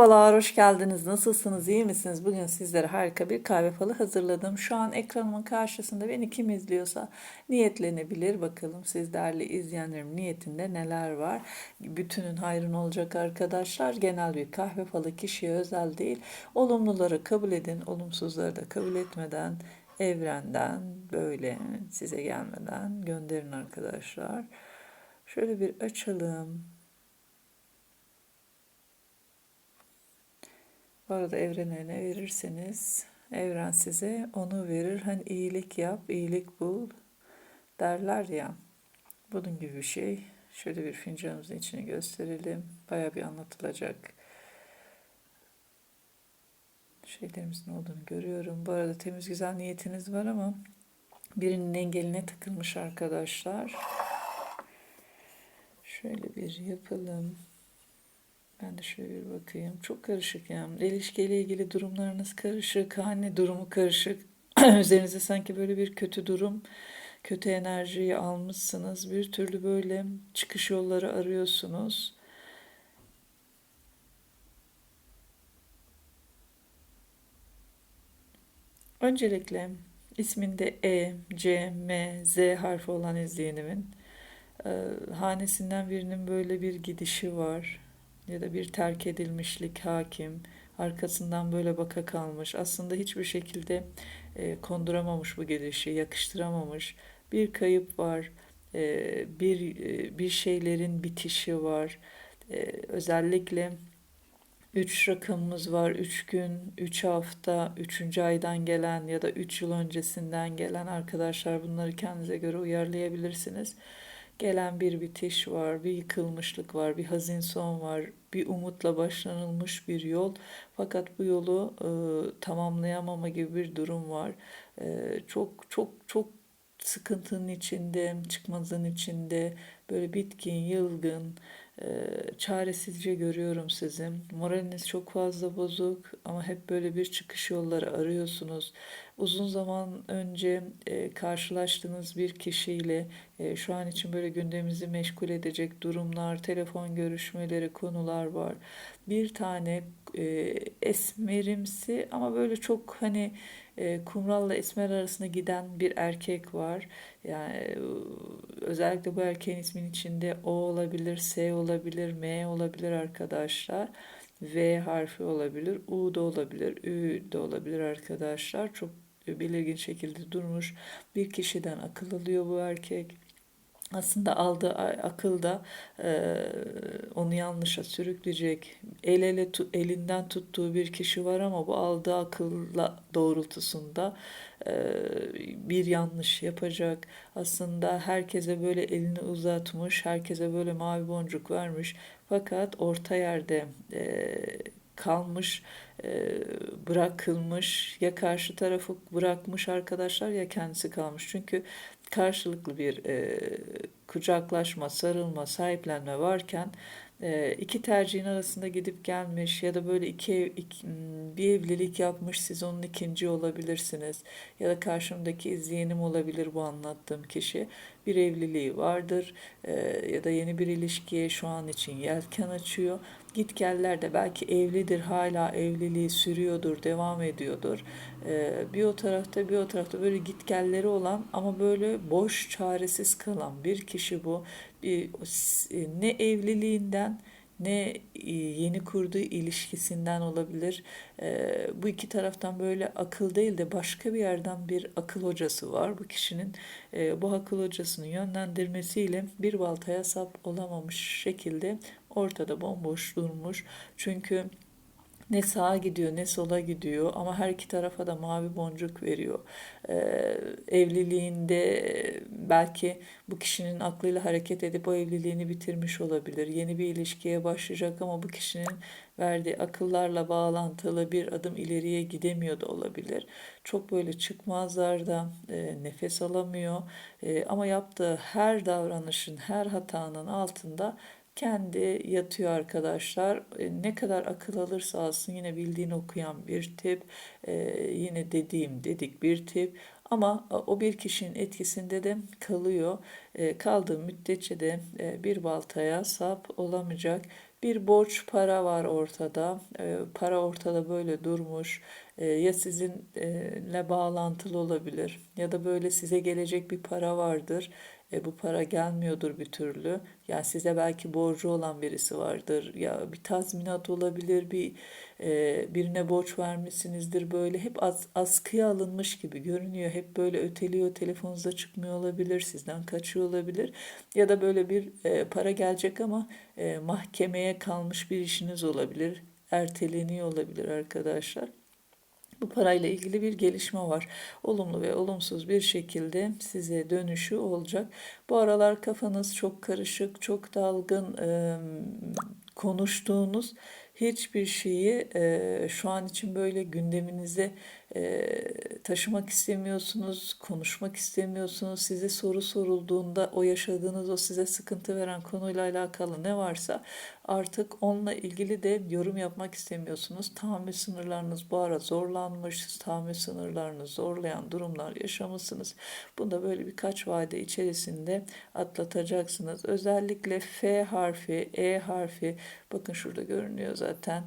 Merhabalar, hoş geldiniz. Nasılsınız, iyi misiniz? Bugün sizlere harika bir kahve falı hazırladım. Şu an ekranımın karşısında beni kim izliyorsa niyetlenebilir. Bakalım siz değerli izleyenlerim niyetinde neler var? Bütünün hayrın olacak arkadaşlar. Genel bir kahve falı kişiye özel değil. Olumluları kabul edin, olumsuzları da kabul etmeden evrenden böyle size gelmeden gönderin arkadaşlar. Şöyle bir açalım. Bu arada evrene ne verirseniz evren size onu verir. Hani iyilik yap, iyilik bul derler ya. Bunun gibi bir şey. Şöyle bir fincanımızın içini gösterelim. Baya bir anlatılacak şeylerimizin olduğunu görüyorum. Bu arada temiz güzel niyetiniz var ama birinin engeline takılmış arkadaşlar. Şöyle bir yapalım. Ben de şöyle bir bakayım. Çok karışık yani. İlişkiyle ilgili durumlarınız karışık. Anne durumu karışık. Üzerinize sanki böyle bir kötü durum, kötü enerjiyi almışsınız. Bir türlü böyle çıkış yolları arıyorsunuz. Öncelikle isminde E, C, M, Z harfi olan izleyenimin e, hanesinden birinin böyle bir gidişi var ya da bir terk edilmişlik hakim, arkasından böyle baka kalmış, aslında hiçbir şekilde e, konduramamış bu gelişi, yakıştıramamış, bir kayıp var, e, bir e, bir şeylerin bitişi var, e, özellikle Üç rakamımız var. Üç gün, üç hafta, üçüncü aydan gelen ya da üç yıl öncesinden gelen arkadaşlar bunları kendinize göre uyarlayabilirsiniz gelen bir bitiş var, bir yıkılmışlık var, bir hazin son var, bir umutla başlanılmış bir yol. Fakat bu yolu e, tamamlayamama gibi bir durum var. E, çok çok çok sıkıntının içinde, çıkmazın içinde, böyle bitkin, yılgın, e, çaresizce görüyorum sizi. Moraliniz çok fazla bozuk ama hep böyle bir çıkış yolları arıyorsunuz. Uzun zaman önce e, karşılaştığınız bir kişiyle e, şu an için böyle gündemimizi meşgul edecek durumlar, telefon görüşmeleri, konular var. Bir tane e, esmerimsi ama böyle çok hani e, kumralla esmer arasında giden bir erkek var. Yani özellikle bu erkeğin ismin içinde O olabilir, S olabilir, M olabilir arkadaşlar. V harfi olabilir, U da olabilir, Ü de olabilir arkadaşlar. Çok belirgin şekilde durmuş. Bir kişiden akıl alıyor bu erkek aslında aldığı akılda e, onu yanlışa sürükleyecek. El ele tu, elinden tuttuğu bir kişi var ama bu aldığı akılla doğrultusunda e, bir yanlış yapacak. Aslında herkese böyle elini uzatmış, herkese böyle mavi boncuk vermiş. Fakat orta yerde e, kalmış, bırakılmış ya karşı tarafı bırakmış arkadaşlar ya kendisi kalmış. Çünkü karşılıklı bir e, kucaklaşma, sarılma, sahiplenme varken e, iki tercihin arasında gidip gelmiş ya da böyle iki, iki bir evlilik yapmış siz onun ikinci olabilirsiniz ya da karşımdaki izleyenim olabilir bu anlattığım kişi bir evliliği vardır e, ya da yeni bir ilişkiye şu an için yelken açıyor. Git geller de belki evlidir hala evliliği sürüyordur devam ediyordur. E, bir o tarafta bir o tarafta böyle git gelleri olan ama böyle boş çaresiz kalan bir kişi bu. Bir, ne evliliğinden ne e, yeni kurduğu ilişkisinden olabilir. E, bu iki taraftan böyle akıl değil de başka bir yerden bir akıl hocası var. Bu kişinin e, bu akıl hocasının yönlendirmesiyle bir baltaya sap olamamış şekilde ortada bomboş durmuş. Çünkü ne sağa gidiyor ne sola gidiyor ama her iki tarafa da mavi boncuk veriyor. Ee, evliliğinde belki bu kişinin aklıyla hareket edip o evliliğini bitirmiş olabilir. Yeni bir ilişkiye başlayacak ama bu kişinin verdiği akıllarla bağlantılı bir adım ileriye gidemiyor da olabilir. Çok böyle çıkmazlarda e, nefes alamıyor e, ama yaptığı her davranışın, her hatanın altında kendi yatıyor arkadaşlar. E, ne kadar akıl alırsa alsın yine bildiğini okuyan bir tip. E, yine dediğim dedik bir tip. Ama o bir kişinin etkisinde de kalıyor. E, kaldığı müddetçe de e, bir baltaya sap olamayacak Bir borç para var ortada. E, para ortada böyle durmuş. E, ya sizinle bağlantılı olabilir ya da böyle size gelecek bir para vardır. E, bu para gelmiyordur bir türlü. Yani size belki borcu olan birisi vardır. Ya bir tazminat olabilir, bir e, birine borç vermişsinizdir. Böyle hep as, askıya alınmış gibi görünüyor. Hep böyle öteliyor, telefonunuzda çıkmıyor olabilir, sizden kaçıyor olabilir. Ya da böyle bir e, para gelecek ama e, mahkemeye kalmış bir işiniz olabilir. Erteleniyor olabilir arkadaşlar bu parayla ilgili bir gelişme var. Olumlu ve olumsuz bir şekilde size dönüşü olacak. Bu aralar kafanız çok karışık, çok dalgın, konuştuğunuz hiçbir şeyi şu an için böyle gündeminize taşımak istemiyorsunuz, konuşmak istemiyorsunuz. Size soru sorulduğunda o yaşadığınız, o size sıkıntı veren konuyla alakalı ne varsa artık onunla ilgili de yorum yapmak istemiyorsunuz. Tahammül sınırlarınız bu ara zorlanmış, tahammül sınırlarını zorlayan durumlar yaşamışsınız. Bunu da böyle birkaç vade içerisinde atlatacaksınız. Özellikle F harfi, E harfi, bakın şurada görünüyor zaten.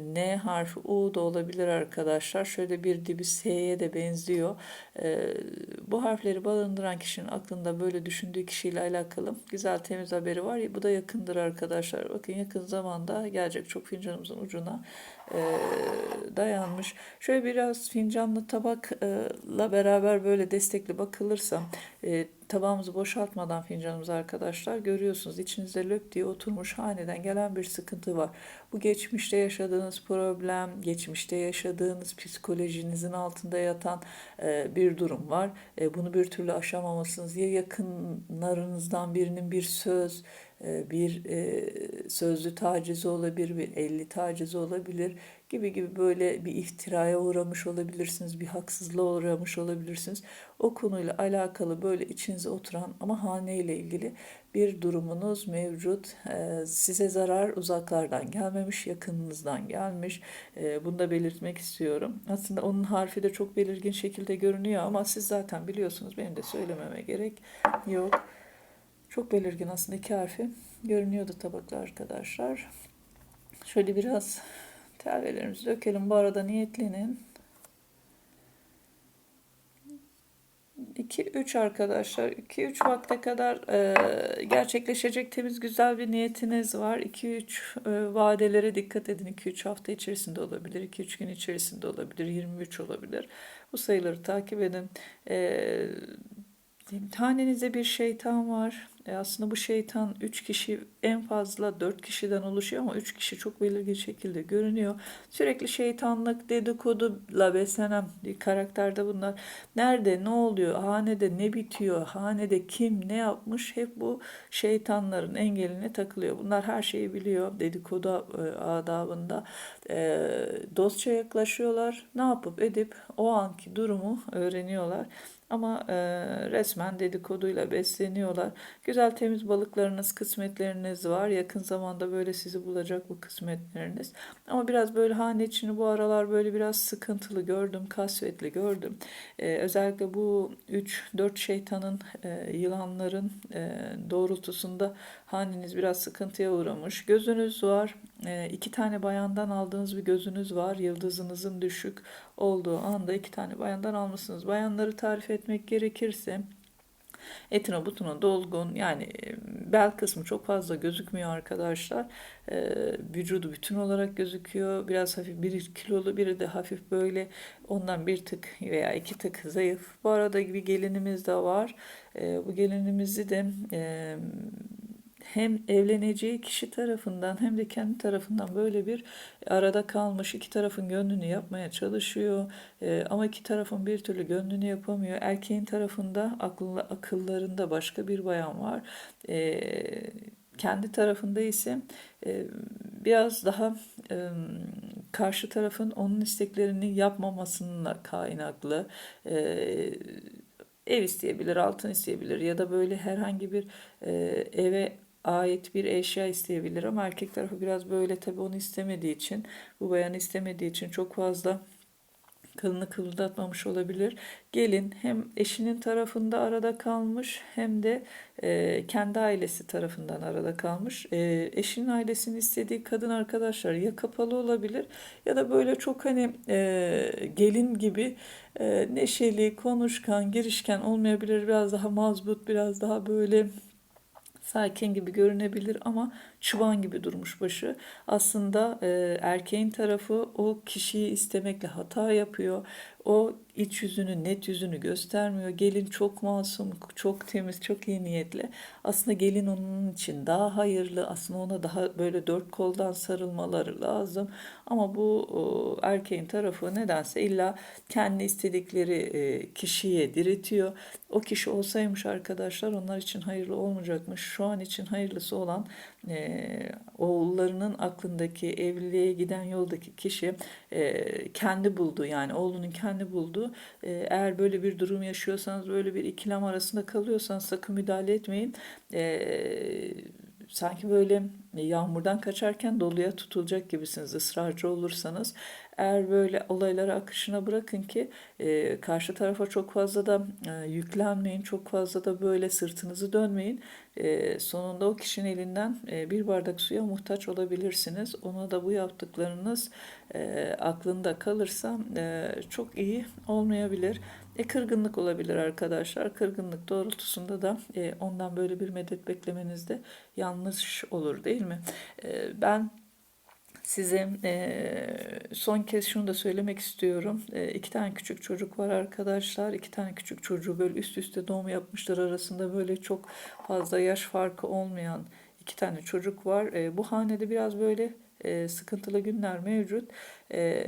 N harfi, U da olabilir arkadaşlar. Şöyle bir dibi S'ye de benziyor. E, bu harfleri barındıran kişinin aklında böyle düşündüğü kişiyle alakalı güzel temiz haberi var. Bu da yakındır arkadaşlar. Bakın yakın zamanda gelecek çok fincanımızın ucuna e, dayanmış. Şöyle biraz fincanlı tabakla beraber böyle destekli bakılırsa tabağımızı boşaltmadan fincanımızı arkadaşlar görüyorsunuz. içinizde löp diye oturmuş haneden gelen bir sıkıntı var. Bu geçmişte yaşadığınız problem, geçmişte yaşadığınız psikolojinizin altında yatan e, bir durum var. E, bunu bir türlü aşamamasınız. Ya yakınlarınızdan birinin bir söz, e, bir e, sözlü tacizi olabilir, bir elli tacizi olabilir gibi gibi böyle bir iftiraya uğramış olabilirsiniz, bir haksızlığa uğramış olabilirsiniz. O konuyla alakalı böyle içinize oturan ama hane ile ilgili bir durumunuz mevcut. E, size zarar uzaklardan gelmemiş, yakınınızdan gelmiş. Bunu da belirtmek istiyorum. Aslında onun harfi de çok belirgin şekilde görünüyor ama siz zaten biliyorsunuz. Benim de söylememe gerek yok. Çok belirgin aslında iki harfi görünüyordu tabakla arkadaşlar. Şöyle biraz telvelerimizi dökelim. Bu arada niyetlenin. 2-3 arkadaşlar. 2-3 vakte kadar e, gerçekleşecek temiz güzel bir niyetiniz var. 2-3 e, vadelere dikkat edin. 2-3 hafta içerisinde olabilir. 2-3 gün içerisinde olabilir. 23 olabilir. Bu sayıları takip edin. E, Hanenizde bir şeytan var. E aslında bu şeytan 3 kişi en fazla 4 kişiden oluşuyor ama 3 kişi çok belirgin şekilde görünüyor. Sürekli şeytanlık dedikoduyla beslenen bir karakterde bunlar. Nerede ne oluyor? Hanede ne bitiyor? Hanede kim ne yapmış? Hep bu şeytanların engeline takılıyor. Bunlar her şeyi biliyor dedikodu e, adabında. E, dostça yaklaşıyorlar. Ne yapıp edip o anki durumu öğreniyorlar. Ama e, resmen dedikoduyla besleniyorlar. Güzel temiz balıklarınız, kısmetleriniz var. Yakın zamanda böyle sizi bulacak bu kısmetleriniz. Ama biraz böyle hane içini bu aralar böyle biraz sıkıntılı gördüm, kasvetli gördüm. E, özellikle bu 3-4 şeytanın, e, yılanların e, doğrultusunda haneniz biraz sıkıntıya uğramış. Gözünüz var. E, iki tane bayandan aldığınız bir gözünüz var. Yıldızınızın düşük olduğu anda iki tane bayandan almışsınız. Bayanları tarif etmek gerekirse etine butuna dolgun yani e, bel kısmı çok fazla gözükmüyor arkadaşlar. Ee, vücudu bütün olarak gözüküyor. Biraz hafif biri kilolu biri de hafif böyle ondan bir tık veya iki tık zayıf. Bu arada bir gelinimiz de var. Ee, bu gelinimizi de e, hem evleneceği kişi tarafından hem de kendi tarafından böyle bir arada kalmış iki tarafın gönlünü yapmaya çalışıyor e, ama iki tarafın bir türlü gönlünü yapamıyor. Erkeğin tarafında akıllı, akıllarında başka bir bayan var. E, kendi tarafında ise e, biraz daha e, karşı tarafın onun isteklerini yapmamasına kaynaklı e, ev isteyebilir, altın isteyebilir ya da böyle herhangi bir e, eve ait bir eşya isteyebilir ama erkek tarafı biraz böyle tabii onu istemediği için bu bayanı istemediği için çok fazla kılını kıvıldatmamış olabilir. Gelin hem eşinin tarafında arada kalmış hem de e, kendi ailesi tarafından arada kalmış. E, eşinin ailesinin istediği kadın arkadaşlar ya kapalı olabilir ya da böyle çok hani e, gelin gibi e, neşeli, konuşkan, girişken olmayabilir. Biraz daha mazbut, biraz daha böyle sakin gibi görünebilir ama çıban gibi durmuş başı. Aslında e, erkeğin tarafı o kişiyi istemekle hata yapıyor. O iç yüzünü, net yüzünü göstermiyor. Gelin çok masum, çok temiz, çok iyi niyetli. Aslında gelin onun için daha hayırlı. Aslında ona daha böyle dört koldan sarılmaları lazım. Ama bu erkeğin tarafı nedense illa kendi istedikleri e, kişiye diretiyor. O kişi olsaymış arkadaşlar onlar için hayırlı olmayacakmış. Şu an için hayırlısı olan e, oğullarının aklındaki evliliğe giden yoldaki kişi e, kendi bulduğu yani oğlunun kendi bulduğu e, eğer böyle bir durum yaşıyorsanız böyle bir ikilem arasında kalıyorsanız sakın müdahale etmeyin. E, sanki böyle yağmurdan kaçarken doluya tutulacak gibisiniz ısrarcı olursanız. Eğer böyle olayları akışına bırakın ki e, karşı tarafa çok fazla da e, yüklenmeyin, çok fazla da böyle sırtınızı dönmeyin. E, sonunda o kişinin elinden e, bir bardak suya muhtaç olabilirsiniz. Ona da bu yaptıklarınız e, aklında kalırsa e, çok iyi olmayabilir. E, kırgınlık olabilir arkadaşlar. Kırgınlık doğrultusunda da e, ondan böyle bir medet beklemeniz de yanlış olur değil mi? E, ben Size e, son kez şunu da söylemek istiyorum. E, iki tane küçük çocuk var arkadaşlar. İki tane küçük çocuğu böyle üst üste doğum yapmışlar arasında böyle çok fazla yaş farkı olmayan iki tane çocuk var. E, bu hanede biraz böyle e, sıkıntılı günler mevcut. E,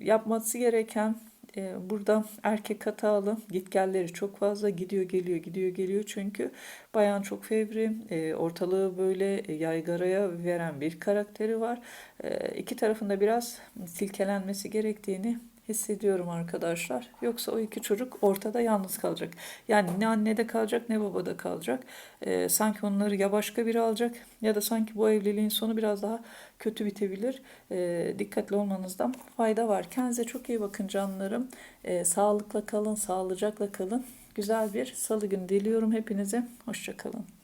yapması gereken e, burada erkek hatalı gitgelleri çok fazla gidiyor geliyor gidiyor geliyor çünkü bayan çok fevri e, ortalığı böyle yaygaraya veren bir karakteri var. E, iki tarafında biraz silkelenmesi gerektiğini hissediyorum arkadaşlar. Yoksa o iki çocuk ortada yalnız kalacak. Yani ne annede kalacak ne babada kalacak. Ee, sanki onları ya başka biri alacak ya da sanki bu evliliğin sonu biraz daha kötü bitebilir. Ee, dikkatli olmanızda fayda var. Kendinize çok iyi bakın canlarım. Ee, sağlıkla kalın, sağlıcakla kalın. Güzel bir salı günü diliyorum hepinize. Hoşçakalın.